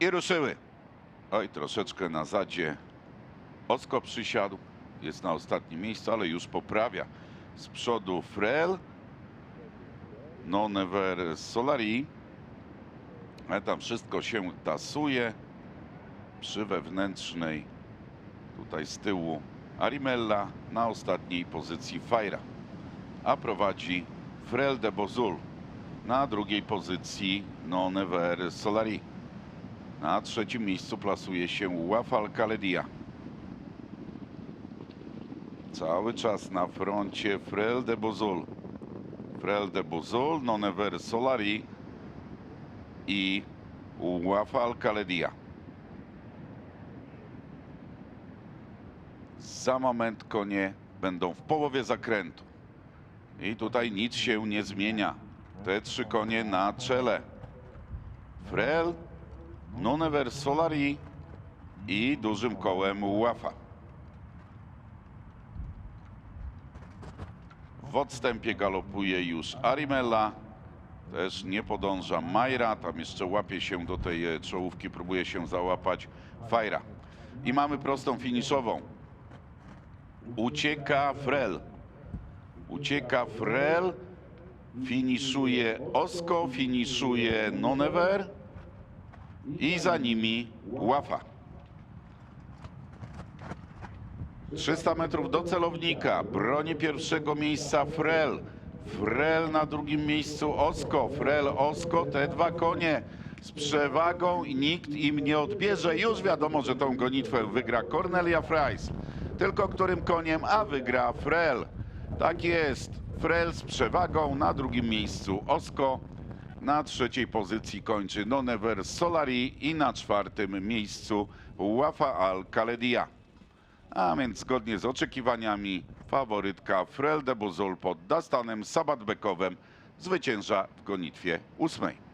I ruszyły. Oj, troszeczkę na zadzie. Osko przysiadł. Jest na ostatnim miejscu, ale już poprawia. Z przodu Frel. No never Solari. Ale tam wszystko się tasuje. Przy wewnętrznej. Tutaj z tyłu Arimella. Na ostatniej pozycji Fajra. A prowadzi Frel de Bozul. Na drugiej pozycji No Never Solari. Na trzecim miejscu plasuje się Wafal Kaledia. Cały czas na froncie Frel de Bozul. Frel de Bozul, No Never Solari i Wafal Kaledia. Za moment konie będą w połowie zakrętu. I tutaj nic się nie zmienia. Te trzy konie na czele. Frel, Nonever Solari i dużym kołem Łafa. W odstępie galopuje już Arimella. Też nie podąża Majra. Tam jeszcze łapie się do tej e, czołówki, próbuje się załapać Fajra. I mamy prostą finiszową. Ucieka Frel. Ucieka Frel. Finiszuje Osko, finiszuje Nonever i za nimi Łafa. 300 metrów do celownika. Broni pierwszego miejsca Frel. Frel na drugim miejscu Osko. Frel, Osko, te dwa konie z przewagą i nikt im nie odbierze. Już wiadomo, że tą gonitwę wygra Cornelia Fries. Tylko którym koniem, a wygra Frel. Tak jest. Frel z przewagą na drugim miejscu Osko. Na trzeciej pozycji kończy Nonever Solari i na czwartym miejscu Wafa Al Kaledia. A więc zgodnie z oczekiwaniami faworytka Frel de Bozol pod Dastanem Sabatbekowem zwycięża w gonitwie ósmej.